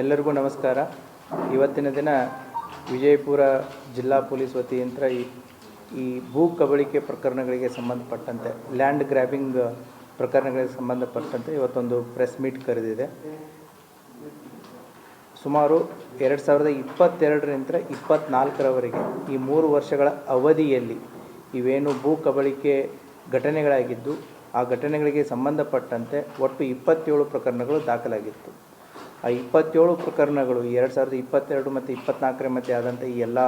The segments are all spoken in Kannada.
ಎಲ್ಲರಿಗೂ ನಮಸ್ಕಾರ. ಇವತ್ತಿನ ದಿನ ವಿಜಯಪುರ ಜಿಲ್ಲಾ ಪೊಲೀಸ್ ವತಿಯಿಂದ ಈ ಈ ಭೂ ಕಬಳಿಕೆ ಪ್ರಕರಣಗಳಿಗೆ ಸಂಬಂಧಪಟ್ಟಂತೆ, ಲ್ಯಾಂಡ್ ಗ್ರ್ಯಾಬಿಂಗ್ ಪ್ರಕರಣಗಳಿಗೆ ಸಂಬಂಧಪಟ್ಟಂತೆ ಇವತ್ತೊಂದು ಪ್ರೆಸ್ ಮೀಟ್ ಕರೆದಿದೆ. ಸುಮಾರು ಎರಡು ಸಾವಿರದ ಇಪ್ಪತ್ತೆರಡರಿಂದ ಇಪ್ಪತ್ತ್ನಾಲ್ಕರವರೆಗೆ ಈ ಮೂರು ವರ್ಷಗಳ ಅವಧಿಯಲ್ಲಿ ಇವೇನು ಭೂ ಕಬಳಿಕೆ ಘಟನೆಗಳಾಗಿದ್ದು, ಆ ಘಟನೆಗಳಿಗೆ ಸಂಬಂಧಪಟ್ಟಂತೆ ಒಟ್ಟು ಇಪ್ಪತ್ತೇಳು ಪ್ರಕರಣಗಳು ದಾಖಲಾಗಿತ್ತು. ಆ ಇಪ್ಪತ್ತೇಳು ಪ್ರಕರಣಗಳು ಎರಡು ಸಾವಿರದ ಇಪ್ಪತ್ತೆರಡು ಮತ್ತು ಇಪ್ಪತ್ತ್ನಾಲ್ಕರ ಮಧ್ಯೆ ಆದಂಥ ಈ ಎಲ್ಲ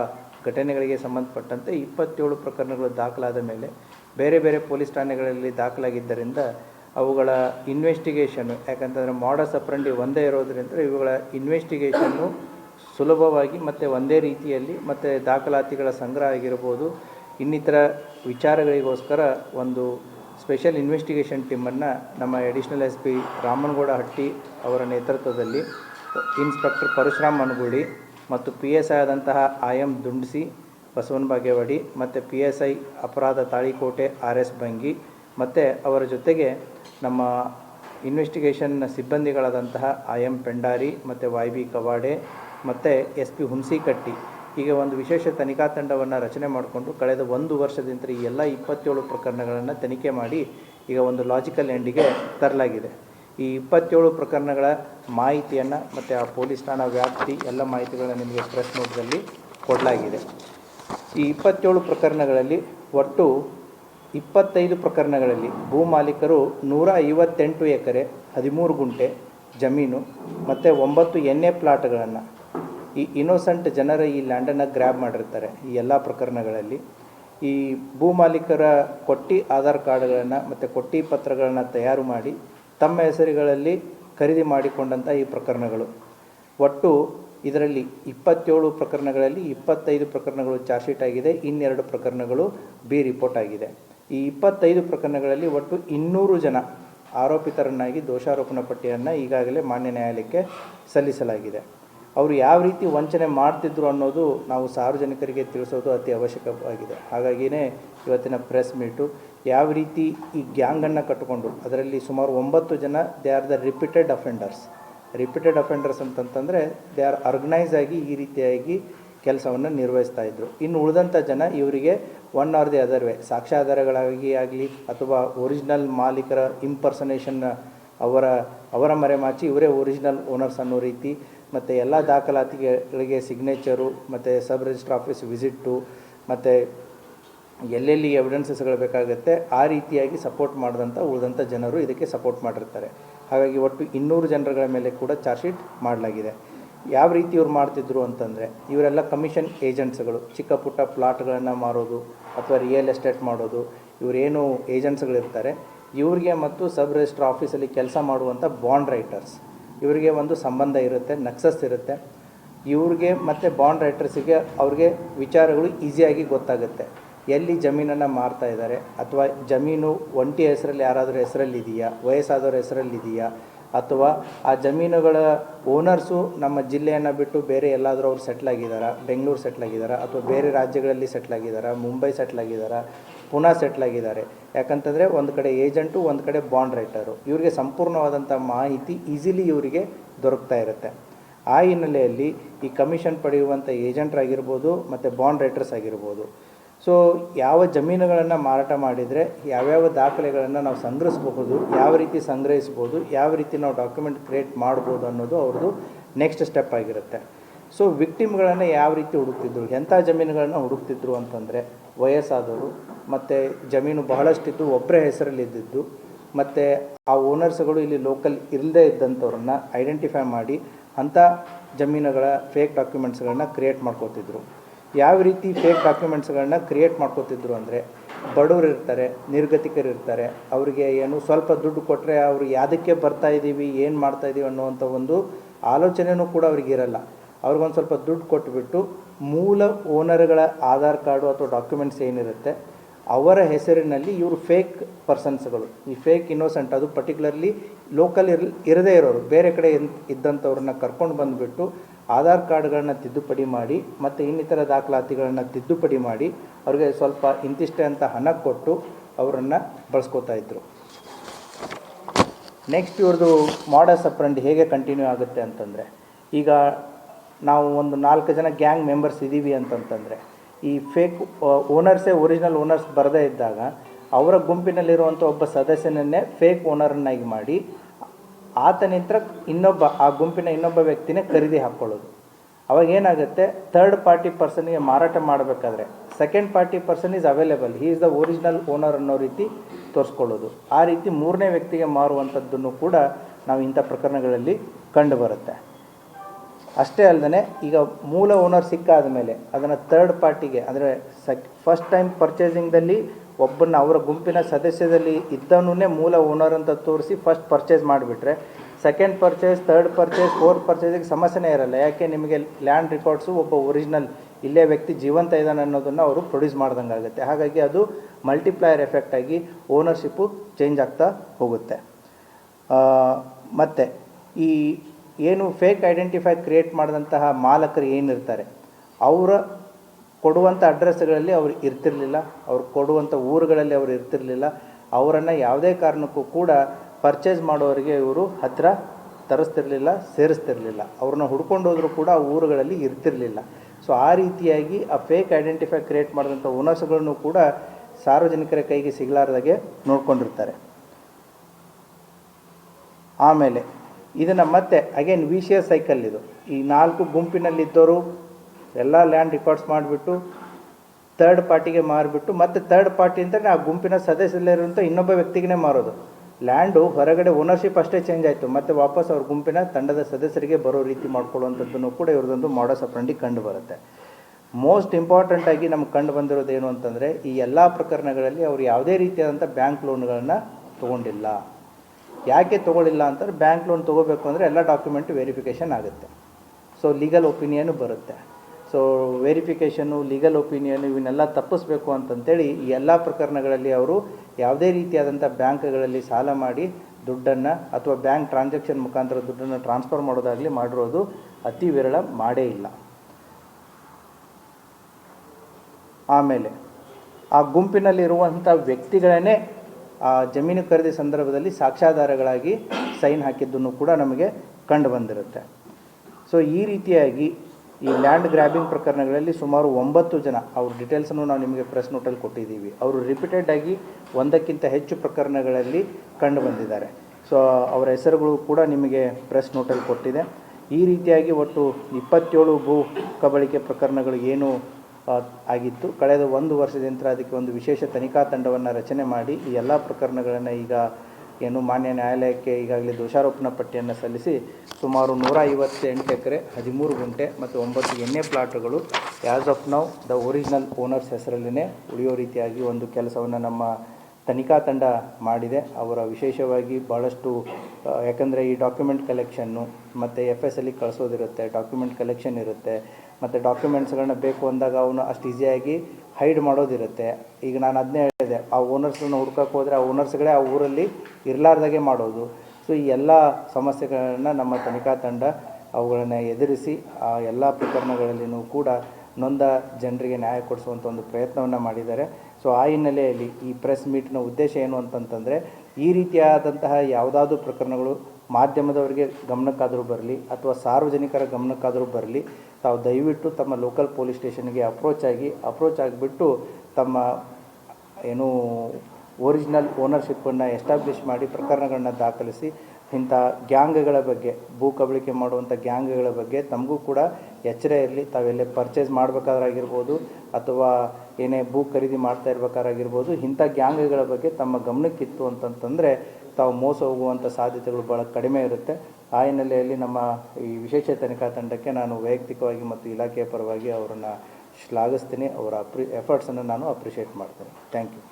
ಘಟನೆಗಳಿಗೆ ಸಂಬಂಧಪಟ್ಟಂತೆ ಇಪ್ಪತ್ತೇಳು ಪ್ರಕರಣಗಳು ದಾಖಲಾದ ಮೇಲೆ ಬೇರೆ ಬೇರೆ ಪೊಲೀಸ್ ಠಾಣೆಗಳಲ್ಲಿ ದಾಖಲಾಗಿದ್ದರಿಂದ ಅವುಗಳ ಇನ್ವೆಸ್ಟಿಗೇಷನ್ನು ಯಾಕಂತಂದರೆ ಮಾಡಸ್ ಅಪ್ರಂಡಿ ಒಂದೇ ಇರೋದರಿಂದ ಇವುಗಳ ಇನ್ವೆಸ್ಟಿಗೇಷನ್ನು ಸುಲಭವಾಗಿ ಮತ್ತು ಒಂದೇ ರೀತಿಯಲ್ಲಿ ಮತ್ತು ದಾಖಲಾತಿಗಳ ಸಂಗ್ರಹ ಆಗಿರ್ಬೋದು. ಇನ್ನಿತರ ವಿಚಾರಗಳಿಗೋಸ್ಕರ ಒಂದು ಸ್ಪೆಷಲ್ ಇನ್ವೆಸ್ಟಿಗೇಷನ್ ಟೀಮನ್ನು ನಮ್ಮ additional S P Ramanagouda Hatti ಅವರ ನೇತೃತ್ವದಲ್ಲಿ ಇನ್ಸ್ಪೆಕ್ಟರ್ ಪರಶುರಾಮ್ ಅನುಗುಳಿ ಮತ್ತು ಪಿ ಎಸ್ ಐ ಆದಂತಹ ಐ ಎಂ ದುಂಡ್ಸಿ, ಬಸವನ ಬಾಗೇವಾಡಿ ಮತ್ತು ಪಿ ಎಸ್ ಐ ಅಪರಾಧ ತಾಳಿಕೋಟೆ ಆರ್ ಎಸ್ ಬಂಗಿ ಮತ್ತು ಅವರ ಜೊತೆಗೆ ನಮ್ಮ ಇನ್ವೆಸ್ಟಿಗೇಷನ್ ಸಿಬ್ಬಂದಿಗಳಾದಂತಹ ಐ ಎಂ ಪೆಂಡಾರಿ ಮತ್ತು ವೈ ಬಿ ಕವಾಡೆ ಮತ್ತು ಎಸ್ ಪಿ ಹುಣಸಿಕಟ್ಟಿ ಹೀಗೆ ಒಂದು ವಿಶೇಷ ತನಿಖಾ ತಂಡವನ್ನು ರಚನೆ ಮಾಡಿಕೊಂಡು ಕಳೆದ ಒಂದು ವರ್ಷದಿಂದ ಈ ಎಲ್ಲ ಇಪ್ಪತ್ತೇಳು ಪ್ರಕರಣಗಳನ್ನು ತನಿಖೆ ಮಾಡಿ ಈಗ ಒಂದು ಲಾಜಿಕಲ್ ಎಂಡಿಗೆ ತರಲಾಗಿದೆ. ಈ ಇಪ್ಪತ್ತೇಳು ಪ್ರಕರಣಗಳ ಮಾಹಿತಿಯನ್ನು ಮತ್ತು ಆ ಪೊಲೀಸ್ ಠಾಣಾ ವ್ಯಾಪ್ತಿ ಎಲ್ಲ ಮಾಹಿತಿಗಳನ್ನು ನಿಮಗೆ ಪ್ರೆಸ್ ನೋಟ್ದಲ್ಲಿ ಕೊಡಲಾಗಿದೆ. ಈ ಇಪ್ಪತ್ತೇಳು ಪ್ರಕರಣಗಳಲ್ಲಿ ಒಟ್ಟು ಇಪ್ಪತ್ತೈದು ಪ್ರಕರಣಗಳಲ್ಲಿ ಭೂ ಮಾಲೀಕರು ನೂರ ಐವತ್ತೆಂಟು ಎಕರೆ ಹದಿಮೂರು ಗುಂಟೆ ಜಮೀನು ಮತ್ತು ಒಂಬತ್ತು ಎಣ್ಣೆ ಪ್ಲಾಟ್ಗಳನ್ನು ಈ ಇನ್ನೋಸೆಂಟ್ ಜನರ ಈ ಲ್ಯಾಂಡನ್ನು ಗ್ರ್ಯಾಬ್ ಮಾಡಿರ್ತಾರೆ ಈ ಎಲ್ಲ ಪ್ರಕರಣಗಳಲ್ಲಿ. ಈ ಭೂ ಮಾಲೀಕರ ಕೊಟ್ಟಿ ಆಧಾರ್ ಕಾರ್ಡ್ಗಳನ್ನು ಮತ್ತು ಕೊಟ್ಟಿ ಪತ್ರಗಳನ್ನು ತಯಾರು ಮಾಡಿ ತಮ್ಮ ಹೆಸರುಗಳಲ್ಲಿ ಖರೀದಿ ಮಾಡಿಕೊಂಡಂಥ ಈ ಪ್ರಕರಣಗಳು. ಒಟ್ಟು ಇದರಲ್ಲಿ ಇಪ್ಪತ್ತೇಳು ಪ್ರಕರಣಗಳಲ್ಲಿ ಇಪ್ಪತ್ತೈದು ಪ್ರಕರಣಗಳು ಚಾರ್ಜ್ ಶೀಟ್ ಆಗಿದೆ, ಇನ್ನೆರಡು ಪ್ರಕರಣಗಳು ಬಿ ರಿಪೋರ್ಟ್ ಆಗಿದೆ. ಈ ಇಪ್ಪತ್ತೈದು ಪ್ರಕರಣಗಳಲ್ಲಿ ಒಟ್ಟು ಇನ್ನೂರು ಜನ ಆರೋಪಿತರನ್ನಾಗಿ ದೋಷಾರೋಪಣ ಪಟ್ಟಿಯನ್ನು ಈಗಾಗಲೇ ಮಾನ್ಯ ನ್ಯಾಯಾಲಯಕ್ಕೆ ಸಲ್ಲಿಸಲಾಗಿದೆ. ಅವರು ಯಾವ ರೀತಿ ವಂಚನೆ ಮಾಡ್ತಿದ್ರು ಅನ್ನೋದು ನಾವು ಸಾರ್ವಜನಿಕರಿಗೆ ತಿಳಿಸೋದು ಅತಿ ಅವಶ್ಯಕವಾಗಿದೆ. ಹಾಗಾಗಿಯೇ ಇವತ್ತಿನ ಪ್ರೆಸ್ ಮೀಟು ಯಾವ ರೀತಿ ಈ ಗ್ಯಾಂಗನ್ನು ಕಟ್ಟಿಕೊಂಡು ಅದರಲ್ಲಿ ಸುಮಾರು ಒಂಬತ್ತು ಜನ they are the repeated offenders. Repeated offenders ಅಂತಂತಂದರೆ ದೇ ಆರ್ ಆರ್ಗನೈಸ್ ಆಗಿ ಈ ರೀತಿಯಾಗಿ ಕೆಲಸವನ್ನು ನಿರ್ವಹಿಸ್ತಾ ಇದ್ದರು ಇನ್ನು ಉಳಿದಂಥ ಜನ ಇವರಿಗೆ one or the other way ಸಾಕ್ಷ್ಯಾಧಾರಗಳಾಗಿ ಆಗಲಿ ಅಥವಾ ಒರಿಜಿನಲ್ ಮಾಲೀಕರ ಇಂಪರ್ಸನೇಷನ್ ಅವರ ಅವರ ಮರೆಮಾಚಿ ಇವರೇ ಒರಿಜಿನಲ್ ಓನರ್ಸ್ ಅನ್ನೋ ರೀತಿ, ಮತ್ತು ಎಲ್ಲ ದಾಖಲಾತಿಗಳಿಗೆ ಸಿಗ್ನೇಚರು ಮತ್ತು ಸಬ್ ರಿಜಿಸ್ಟರ್ ಆಫೀಸ್ ವಿಸಿಟ್ಟು ಮತ್ತು ಎಲ್ಲೆಲ್ಲಿ ಎವಿಡೆನ್ಸಸ್ಗಳು ಬೇಕಾಗುತ್ತೆ, ಆ ರೀತಿಯಾಗಿ ಸಪೋರ್ಟ್ ಮಾಡಿದಂಥ ಉಳಿದಂಥ ಜನರು ಇದಕ್ಕೆ ಸಪೋರ್ಟ್ ಮಾಡಿರ್ತಾರೆ. ಹಾಗಾಗಿ ಒಟ್ಟು ಇನ್ನೂರು ಜನರುಗಳ ಮೇಲೆ ಕೂಡ ಚಾರ್ಜ್ ಶೀಟ್ ಮಾಡಲಾಗಿದೆ. ಯಾವ ರೀತಿ ಇವ್ರು ಮಾಡ್ತಿದ್ರು ಅಂತಂದರೆ, ಇವರೆಲ್ಲ ಕಮಿಷನ್ ಏಜೆಂಟ್ಸ್ಗಳು ಚಿಕ್ಕ ಪುಟ್ಟ ಪ್ಲಾಟ್ಗಳನ್ನು ಮಾರೋದು, ಅಥವಾ ರಿಯಲ್ ಎಸ್ಟೇಟ್ ಮಾಡೋದು, ಇವರೇನು ಏಜೆಂಟ್ಸ್ಗಳಿರ್ತಾರೆ ಇವ್ರಿಗೆ ಮತ್ತು ಸಬ್ ರಿಜಿಸ್ಟರ್ ಆಫೀಸಲ್ಲಿ ಕೆಲಸ ಮಾಡುವಂಥ ಬಾಂಡ್ ರೈಟರ್ಸ್. ಇವರಿಗೆ ಒಂದು ಸಂಬಂಧ ಇರುತ್ತೆ, ನಕ್ಸಸ್ ಇರುತ್ತೆ. ಇವ್ರಿಗೆ ಮತ್ತು ಬಾಂಡ್ ರೈಟರ್ಸಿಗೆ ಅವ್ರಿಗೆ ವಿಚಾರಗಳು ಈಸಿಯಾಗಿ ಗೊತ್ತಾಗುತ್ತೆ. ಎಲ್ಲಿ ಜಮೀನನ್ನು ಮಾರ್ತಾ ಇದ್ದಾರೆ, ಅಥವಾ ಜಮೀನು ಒಂಟಿ ಹೆಸರಲ್ಲಿ ಯಾರಾದರೂ ಹೆಸರಲ್ಲಿದೆಯಾ ವಯಸ್ಸಾದವ್ರ ಹೆಸರಲ್ಲಿದೆಯಾ ಅಥವಾ ಆ ಜಮೀನುಗಳ ಓನರ್ಸು ನಮ್ಮ ಜಿಲ್ಲೆಯನ್ನು ಬಿಟ್ಟು ಬೇರೆ ಎಲ್ಲಾದರೂ ಅವ್ರು ಸೆಟ್ಲ್ ಆಗಿದ್ದಾರಾ, ಬೆಂಗಳೂರು ಸೆಟ್ಲ್ ಆಗಿದ್ದಾರಾ, ಅಥವಾ ಬೇರೆ ರಾಜ್ಯಗಳಲ್ಲಿ ಸೆಟ್ಲ್ ಆಗಿದ್ದಾರಾ, ಮುಂಬೈ ಸೆಟ್ಲ್ ಆಗಿದ್ದಾರಾ ಪುನಃ ಸೆಟ್ಲ್ ಆಗಿದ್ದಾರೆ. ಯಾಕಂತಂದರೆ ಒಂದು ಕಡೆ ಏಜೆಂಟು ಒಂದು ಕಡೆ ಬಾಂಡ್ ರೈಟರು ಇವರಿಗೆ ಸಂಪೂರ್ಣವಾದಂಥ ಮಾಹಿತಿ ಈಸಿಲಿ ಇವರಿಗೆ ದೊರಕ್ತಾ ಇರುತ್ತೆ. ಆ ಹಿನ್ನೆಲೆಯಲ್ಲಿ ಈ ಕಮಿಷನ್ ಪಡೆಯುವಂಥ ಏಜೆಂಟ್ರಾಗಿರ್ಬೋದು ಮತ್ತು ಬಾಂಡ್ ರೈಟರ್ಸ್ ಆಗಿರ್ಬೋದು. ಸೊ ಯಾವ ಜಮೀನುಗಳನ್ನು ಮಾರಾಟ ಮಾಡಿದರೆ, ಯಾವ್ಯಾವ ದಾಖಲೆಗಳನ್ನು ನಾವು ಸಂಗ್ರಹಿಸಬಹುದು, ಯಾವ ರೀತಿ ಸಂಗ್ರಹಿಸ್ಬೋದು ಯಾವ ರೀತಿ ನಾವು ಡಾಕ್ಯುಮೆಂಟ್ ಕ್ರಿಯೇಟ್ ಮಾಡ್ಬೋದು ಅನ್ನೋದು ಅವ್ರದ್ದು ನೆಕ್ಸ್ಟ್ ಸ್ಟೆಪ್ ಆಗಿರುತ್ತೆ. ಸೊ ವಿಕ್ಟಿಮ್ಗಳನ್ನು ಯಾವ ರೀತಿ ಹುಡುಕ್ತಿದ್ರು, ಎಂಥ ಜಮೀನುಗಳನ್ನು ಹುಡುಕ್ತಿದ್ರು ಅಂತಂದರೆ ವಯಸ್ಸಾದವರು, ಮತ್ತು ಜಮೀನು ಬಹಳಷ್ಟಿತ್ತು ಒಬ್ಬರ ಹೆಸರಲ್ಲಿದ್ದಿದ್ದು, ಮತ್ತು ಆ ಓನರ್ಸ್ಗಳು ಇಲ್ಲಿ ಲೋಕಲ್ ಇಲ್ಲದೇ ಇದ್ದಂಥವ್ರನ್ನ ಐಡೆಂಟಿಫೈ ಮಾಡಿ ಅಂಥ ಜಮೀನುಗಳ ಫೇಕ್ ಡಾಕ್ಯುಮೆಂಟ್ಸ್ಗಳನ್ನ ಕ್ರಿಯೇಟ್ ಮಾಡ್ಕೋತಿದ್ರು. ಯಾವ ರೀತಿ ಫೇಕ್ ಡಾಕ್ಯುಮೆಂಟ್ಸ್ಗಳನ್ನ ಕ್ರಿಯೇಟ್ ಮಾಡ್ಕೋತಿದ್ರು ಅಂದರೆ, ಬಡವರು ಇರ್ತಾರೆ, ನಿರ್ಗತಿಕರು ಇರ್ತಾರೆ, ಅವರಿಗೆ ಏನು ಸ್ವಲ್ಪ ದುಡ್ಡು ಕೊಟ್ಟರೆ ಅವರು ಯಾವುದಕ್ಕೆ ಬರ್ತಾ ಇದ್ದೀವಿ ಏನು ಮಾಡ್ತಾ ಇದ್ದೀವಿ ಅನ್ನುವಂಥ ಒಂದು ಆಲೋಚನೆಯೂ ಕೂಡ ಅವ್ರಿಗೆ ಇರಲ್ಲ ಅವ್ರಿಗೊಂದು ಸ್ವಲ್ಪ ದುಡ್ಡು ಕೊಟ್ಟುಬಿಟ್ಟು ಮೂಲ ಓನರ್ಗಳ ಆಧಾರ್ ಕಾರ್ಡು ಅಥವಾ ಡಾಕ್ಯುಮೆಂಟ್ಸ್ ಏನಿರುತ್ತೆ, ಅವರ ಹೆಸರಿನಲ್ಲಿ ಇವರು ಫೇಕ್ ಪರ್ಸನ್ಸ್ಗಳು. ಈ ಫೇಕ್ ಇನ್ನೋಸೆಂಟ್ ಅದು ಪರ್ಟಿಕ್ಯುಲರ್ಲಿ ಲೋಕಲ್ ಇರ್, ಇರದೇ ಇರೋರು. ಬೇರೆ ಕಡೆ ಇದ್ದಂಥವ್ರನ್ನ ಕರ್ಕೊಂಡು ಬಂದುಬಿಟ್ಟು ಆಧಾರ್ ಕಾರ್ಡ್ಗಳನ್ನ ತಿದ್ದುಪಡಿ ಮಾಡಿ ಮತ್ತು ಇನ್ನಿತರ ದಾಖಲಾತಿಗಳನ್ನು ತಿದ್ದುಪಡಿ ಮಾಡಿ ಅವ್ರಿಗೆ ಸ್ವಲ್ಪ ಇಂತಿಷ್ಟೇ ಅಂತ ಹಣ ಕೊಟ್ಟು ಅವರನ್ನು ಬಳಸ್ಕೋತಾ ಇದ್ದರು ನೆಕ್ಸ್ಟ್ ಇವ್ರದ್ದು ಮಾಡಸ್ ಅಪ್ರಂಡ್ ಹೇಗೆ ಕಂಟಿನ್ಯೂ ಆಗುತ್ತೆ ಅಂತಂದರೆ, ಈಗ ನಾವು ಒಂದು ನಾಲ್ಕು ಜನ ಗ್ಯಾಂಗ್ ಮೆಂಬರ್ಸ್ ಇದ್ದೀವಿ ಅಂತಂತಂದರೆ, ಈ ಫೇಕ್ ಓನರ್ಸೇ ಒರಿಜಿನಲ್ ಓನರ್ಸ್ ಬರದೇ ಇದ್ದಾಗ, ಅವರ ಗುಂಪಿನಲ್ಲಿರುವಂಥ ಒಬ್ಬ ಸದಸ್ಯನನ್ನೇ ಫೇಕ್ ಓನರನ್ನಾಗಿ ಮಾಡಿ ಆತನಿತ್ರ ಇನ್ನೊಬ್ಬ, ಆ ಗುಂಪಿನ ಇನ್ನೊಬ್ಬ ವ್ಯಕ್ತಿನೇ ಖರೀದಿ ಹಾಕ್ಕೊಳ್ಳೋದು. ಅವಾಗ ಏನಾಗುತ್ತೆ ಥರ್ಡ್ ಪಾರ್ಟಿ ಪರ್ಸನ್ಗೆ ಮಾರಾಟ ಮಾಡಬೇಕಾದ್ರೆ second party person is available he is the original owner ಅನ್ನೋ ರೀತಿ ತೋರಿಸ್ಕೊಳ್ಳೋದು. ಆ ರೀತಿ ಮೂರನೇ ವ್ಯಕ್ತಿಗೆ ಮಾರುವಂಥದ್ದನ್ನು ಕೂಡ ನಾವು ಇಂಥ ಪ್ರಕರಣಗಳಲ್ಲಿ ಕಂಡು ಬರುತ್ತೆ. ಅಷ್ಟೇ ಅಲ್ಲದೆ ಈಗ ಮೂಲ ಓನರ್ ಸಿಕ್ಕಾದ ಮೇಲೆ ಅದನ್ನು ಥರ್ಡ್ ಪಾರ್ಟಿಗೆ ಅಂದರೆ ಸೆಕ್ ಫಸ್ಟ್ ಟೈಮ್ ಪರ್ಚೇಸಿಂಗ್ದಲ್ಲಿ ಒಬ್ಬನ ಅವರ ಗುಂಪಿನ ಸದಸ್ಯದಲ್ಲಿ ಇದ್ದವನ್ನೇ ಮೂಲ ಓನರ್ ಅಂತ ತೋರಿಸಿ ಫಸ್ಟ್ ಪರ್ಚೇಸ್ ಮಾಡಿಬಿಟ್ರೆ second purchase third purchase fourth ಪರ್ಚೇಸಿಗೆ ಸಮಸ್ಯೆನೇ ಇರಲ್ಲ. ಯಾಕೆ ನಿಮಗೆ ಲ್ಯಾಂಡ್ ರೆಕಾರ್ಡ್ಸು ಒಬ್ಬ ಒರಿಜಿನಲ್ ಇಲ್ಲೇ ವ್ಯಕ್ತಿ ಜೀವಂತ ಇದ್ದಾನೆ ಅನ್ನೋದನ್ನು ಅವರು ಪ್ರೊಡ್ಯೂಸ್ ಮಾಡ್ದಂಗೆ ಆಗುತ್ತೆ. ಹಾಗಾಗಿ ಅದು ಮಲ್ಟಿಪ್ಲೈಯರ್ ಎಫೆಕ್ಟ್ ಆಗಿ ಓನರ್ಶಿಪ್ಪು ಚೇಂಜ್ ಆಗ್ತಾ ಹೋಗುತ್ತೆ. ಮತ್ತು ಈ ಏನು ಫೇಕ್ ಐಡೆಂಟಿಫೈ ಕ್ರಿಯೇಟ್ ಮಾಡಿದಂತಹ ಮಾಲಕರು ಏನಿರ್ತಾರೆ, ಅವರ ಕೊಡುವಂಥ ಅಡ್ರೆಸ್ಗಳಲ್ಲಿ ಅವ್ರು ಇರ್ತಿರಲಿಲ್ಲ, ಅವ್ರು ಕೊಡುವಂಥ ಊರುಗಳಲ್ಲಿ ಅವರು ಇರ್ತಿರಲಿಲ್ಲ, ಅವರನ್ನು ಯಾವುದೇ ಕಾರಣಕ್ಕೂ ಕೂಡ ಪರ್ಚೇಸ್ ಮಾಡೋರಿಗೆ ಇವರು ಹತ್ತಿರ ತರಿಸ್ತಿರ್ಲಿಲ್ಲ, ಸೇರಿಸ್ತಿರ್ಲಿಲ್ಲ. ಅವ್ರನ್ನ ಹುಡ್ಕೊಂಡು ಹೋದರೂ ಕೂಡ ಆ ಊರುಗಳಲ್ಲಿ ಇರ್ತಿರಲಿಲ್ಲ. ಸೊ ಆ ರೀತಿಯಾಗಿ ಆ ಫೇಕ್ ಐಡೆಂಟಿಫೈ ಕ್ರಿಯೇಟ್ ಮಾಡಿದಂಥ ಓನರ್ಸ್ಗಳನ್ನು ಕೂಡ ಸಾರ್ವಜನಿಕರ ಕೈಗೆ ಸಿಗಲಾರ್ದಾಗೆ ನೋಡ್ಕೊಂಡಿರ್ತಾರೆ. ಆಮೇಲೆ ಇದನ್ನು ಮತ್ತೆ ಅಗೇನ್ ವಿಷಯ ಸೈಕಲ್ ಇದು. ಈ ನಾಲ್ಕು ಗುಂಪಿನಲ್ಲಿದ್ದವರು ಎಲ್ಲ ಲ್ಯಾಂಡ್ ರೆಕಾರ್ಡ್ಸ್ ಮಾಡಿಬಿಟ್ಟು ಥರ್ಡ್ ಪಾರ್ಟಿಗೆ ಮಾರಿಬಿಟ್ಟು, ಮತ್ತೆ ಥರ್ಡ್ ಪಾರ್ಟಿ ಅಂತಲೇ ಆ ಗುಂಪಿನ ಸದಸ್ಯರಲ್ಲಿರುವಂಥ ಇನ್ನೊಬ್ಬ ವ್ಯಕ್ತಿಗೇ ಮಾರೋದು. ಲ್ಯಾಂಡು ಹೊರಗಡೆ ಓನರ್ಶಿಪ್ ಅಷ್ಟೇ ಚೇಂಜ್ ಆಯಿತು. ಮತ್ತು ವಾಪಸ್ ಅವ್ರ ಗುಂಪಿನ ತಂಡದ ಸದಸ್ಯರಿಗೆ ಬರೋ ರೀತಿ ಮಾಡ್ಕೊಳ್ಳುವಂಥದ್ದನ್ನು ಕೂಡ ಇವ್ರದ್ದೊಂದು ಮಾಡೋ ಸಪ್ರಂಡಿ ಕಂಡು ಬರುತ್ತೆ. ಮೋಸ್ಟ್ ಇಂಪಾರ್ಟೆಂಟಾಗಿ ನಮ್ಗೆ ಕಂಡು ಬಂದಿರೋದು ಏನು ಅಂತಂದರೆ, ಈ ಎಲ್ಲ ಪ್ರಕರಣಗಳಲ್ಲಿ ಅವರು ಯಾವುದೇ ರೀತಿಯಾದಂಥ ಬ್ಯಾಂಕ್ ಲೋನ್ಗಳನ್ನು ತೊಗೊಂಡಿಲ್ಲ. ಯಾಕೆ ತೊಗೊಳ್ಳಿಲ್ಲ ಅಂತಂದ್ರೆ ಬ್ಯಾಂಕ್ ಲೋನ್ ತೊಗೋಬೇಕು ಅಂದರೆ ಎಲ್ಲ ಡಾಕ್ಯುಮೆಂಟ್ ವೆರಿಫಿಕೇಷನ್ ಆಗುತ್ತೆ. ಸೊ ಲೀಗಲ್ ಒಪಿನಿಯನ್ನು ಬರುತ್ತೆ. ಸೊ ವೆರಿಫಿಕೇಷನು ಲೀಗಲ್ ಒಪಿನಿಯನ್ ಇವನ್ನೆಲ್ಲ ತಪ್ಪಿಸ್ಬೇಕು ಅಂತಂತೇಳಿ ಈ ಎಲ್ಲ ಪ್ರಕರಣಗಳಲ್ಲಿ ಅವರು ಯಾವುದೇ ರೀತಿಯಾದಂಥ ಬ್ಯಾಂಕ್ಗಳಲ್ಲಿ ಸಾಲ ಮಾಡಿ ದುಡ್ಡನ್ನು ಅಥವಾ ಬ್ಯಾಂಕ್ ಟ್ರಾನ್ಸಾಕ್ಷನ್ ಮುಖಾಂತರ ದುಡ್ಡನ್ನು ಟ್ರಾನ್ಸ್ಫರ್ ಮಾಡೋದಾಗಲಿ ಮಾಡಿರೋದು ಅತಿ ವಿರಳ ಮಾಡೇ ಇಲ್ಲ. ಆಮೇಲೆ, ಆ ಗುಂಪಿನಲ್ಲಿರುವಂಥ ವ್ಯಕ್ತಿಗಳನ್ನೇ ಆ ಜಮೀನು ಖರೀದಿ ಸಂದರ್ಭದಲ್ಲಿ ಸಾಕ್ಷ್ಯಾಧಾರಗಳಾಗಿ ಸೈನ್ ಹಾಕಿದ್ದನ್ನು ಕೂಡ ನಮಗೆ ಕಂಡು ಬಂದಿರುತ್ತೆ. ಸೊ ಈ ರೀತಿಯಾಗಿ ಈ ಲ್ಯಾಂಡ್ ಗ್ರ್ಯಾಬಿಂಗ್ ಪ್ರಕರಣಗಳಲ್ಲಿ ಸುಮಾರು ಒಂಬತ್ತು ಜನ, ಅವ್ರ ಡೀಟೇಲ್ಸನ್ನು ನಾವು ನಿಮಗೆ ಪ್ರೆಸ್ ನೋಟಲ್ಲಿ ಕೊಟ್ಟಿದ್ದೀವಿ. ಅವರು ರಿಪೀಟೆಡ್ ಆಗಿ ಒಂದಕ್ಕಿಂತ ಹೆಚ್ಚು ಪ್ರಕರಣಗಳಲ್ಲಿ ಕಂಡು ಬಂದಿದ್ದಾರೆ. ಸೊ ಅವರ ಹೆಸರುಗಳು ಕೂಡ ನಿಮಗೆ ಪ್ರೆಸ್ ನೋಟಲ್ಲಿ ಕೊಟ್ಟಿದೆ. ಈ ರೀತಿಯಾಗಿ ಒಟ್ಟು ಇಪ್ಪತ್ತೇಳು ಭೂ ಕಬಳಿಕೆ ಪ್ರಕರಣಗಳು ಏನು ಆಗಿತ್ತು. ಕಳೆದ ಒಂದು ವರ್ಷದಿಂದ ಅದಕ್ಕೆ ಒಂದು ವಿಶೇಷ ತನಿಖಾ ತಂಡವನ್ನು ರಚನೆ ಮಾಡಿ ಈ ಎಲ್ಲ ಪ್ರಕರಣಗಳನ್ನು ಈಗ ಏನು ಮಾನ್ಯ ನ್ಯಾಯಾಲಯಕ್ಕೆ ಈಗಾಗಲೇ ದೋಷಾರೋಪಣಾ ಪಟ್ಟಿಯನ್ನು ಸಲ್ಲಿಸಿ ಸುಮಾರು ನೂರ ಐವತ್ತೆಂಟು ಎಕರೆ, ಹದಿಮೂರು ಗುಂಟೆ ಮತ್ತು ಒಂಬತ್ತು ಎಣ್ಣೆ ಪ್ಲಾಟ್ಗಳು as of now the original owners ಹೆಸರಲ್ಲೇ ಉಳಿಯೋ ರೀತಿಯಾಗಿ ಒಂದು ಕೆಲಸವನ್ನು ನಮ್ಮ ತನಿಖಾ ತಂಡ ಮಾಡಿದೆ. ಅವರ ವಿಶೇಷವಾಗಿ ಭಾಳಷ್ಟು ಯಾಕಂದರೆ ಈ ಡಾಕ್ಯುಮೆಂಟ್ ಕಲೆಕ್ಷನ್ನು ಮತ್ತು ಎಫ್ ಎಸ್ ಅಲ್ಲಿ ಕಳಿಸೋದಿರುತ್ತೆ ಡಾಕ್ಯುಮೆಂಟ್ ಕಲೆಕ್ಷನ್ ಇರುತ್ತೆ, ಮತ್ತು ಡಾಕ್ಯುಮೆಂಟ್ಸ್ಗಳನ್ನ ಬೇಕು ಅಂದಾಗ ಅವನು ಅಷ್ಟು ಈಸಿಯಾಗಿ ಹೈಡ್ ಮಾಡೋದಿರುತ್ತೆ. ಈಗ ನಾನು ಅದನ್ನೇ ಹೇಳಿದೆ, ಆ ಓನರ್ಸ್ಗಳನ್ನ ಹುಡ್ಕಕ್ಕೆ ಹೋದರೆ ಆ ಓನರ್ಸ್ಗಳೇ ಆ ಊರಲ್ಲಿ ಇರಲಾರ್ದಾಗೆ ಮಾಡೋದು. ಸೊ ಈ ಎಲ್ಲ ಸಮಸ್ಯೆಗಳನ್ನು ನಮ್ಮ ತನಿಖಾ ತಂಡ ಅವುಗಳನ್ನು ಎದುರಿಸಿ, ಆ ಎಲ್ಲ ಪ್ರಕರಣಗಳಲ್ಲಿಯೂ ಕೂಡ ನೊಂದ ಜನರಿಗೆ ನ್ಯಾಯ ಕೊಡಿಸುವಂಥ ಒಂದು ಪ್ರಯತ್ನವನ್ನು ಮಾಡಿದ್ದಾರೆ. ಸೊ ಆ ಹಿನ್ನೆಲೆಯಲ್ಲಿ ಈ ಪ್ರೆಸ್ ಮೀಟ್ನ ಉದ್ದೇಶ ಏನು ಅಂತಂತಂದರೆ, ಈ ರೀತಿಯಾದಂತಹ ಯಾವುದಾದ್ರೂ ಪ್ರಕರಣಗಳು ಮಾಧ್ಯಮದವರಿಗೆ ಗಮನಕ್ಕಾದರೂ ಬರಲಿ ಅಥವಾ ಸಾರ್ವಜನಿಕರ ಗಮನಕ್ಕಾದರೂ ಬರಲಿ, ತಾವು ದಯವಿಟ್ಟು ತಮ್ಮ ಲೋಕಲ್ ಪೊಲೀಸ್ ಸ್ಟೇಷನ್ಗೆ ಅಪ್ರೋಚ್ ಆಗಿ ಅಪ್ರೋಚ್ ಆಗಿಬಿಟ್ಟು ತಮ್ಮ ಏನು ಒರಿಜಿನಲ್ ಓನರ್ಶಿಪ್ಪನ್ನು ಎಸ್ಟಾಬ್ಲಿಷ್ ಮಾಡಿ ಪ್ರಕರಣಗಳನ್ನ ದಾಖಲಿಸಿ ಇಂಥ ಗ್ಯಾಂಗ್ಗಳ ಬಗ್ಗೆ, ಭೂ ಕಬಳಿಕೆ ಮಾಡುವಂಥ ಗ್ಯಾಂಗ್ಗಳ ಬಗ್ಗೆ ತಮಗೂ ಕೂಡ ಎಚ್ಚರ ಇರಲಿ. ತಾವೆಲ್ಲೇ ಪರ್ಚೇಸ್ ಮಾಡಬೇಕಾದ್ರಾಗಿರ್ಬೋದು, ಅಥವಾ ಏನೇ ಭೂ ಖರೀದಿ ಮಾಡ್ತಾ ಇರ್ಬೇಕಾರಾಗಿರ್ಬೋದು ಇಂಥ ಗ್ಯಾಂಗ್ಗಳ ಬಗ್ಗೆ ತಮ್ಮ ಗಮನಕ್ಕಿತ್ತು ಅಂತಂತಂದರೆ ತಾವು ಮೋಸ ಹೋಗುವಂಥ ಸಾಧ್ಯತೆಗಳು ಭಾಳ ಕಡಿಮೆ ಇರುತ್ತೆ. ಆ ಹಿನ್ನೆಲೆಯಲ್ಲಿ ನಮ್ಮ ಈ ವಿಶೇಷ ತನಿಖಾ ತಂಡಕ್ಕೆ ನಾನು ವೈಯಕ್ತಿಕವಾಗಿ ಮತ್ತು ಇಲಾಖೆಯ ಪರವಾಗಿ ಅವರನ್ನು ಶ್ಲಾಘಿಸ್ತೀನಿ. ಅವರ ಅಪ್ರಿ, ಎಫರ್ಟ್ಸನ್ನು ನಾನು ಅಪ್ರಿಷಿಯೇಟ್ ಮಾಡ್ತೀನಿ. Thank you.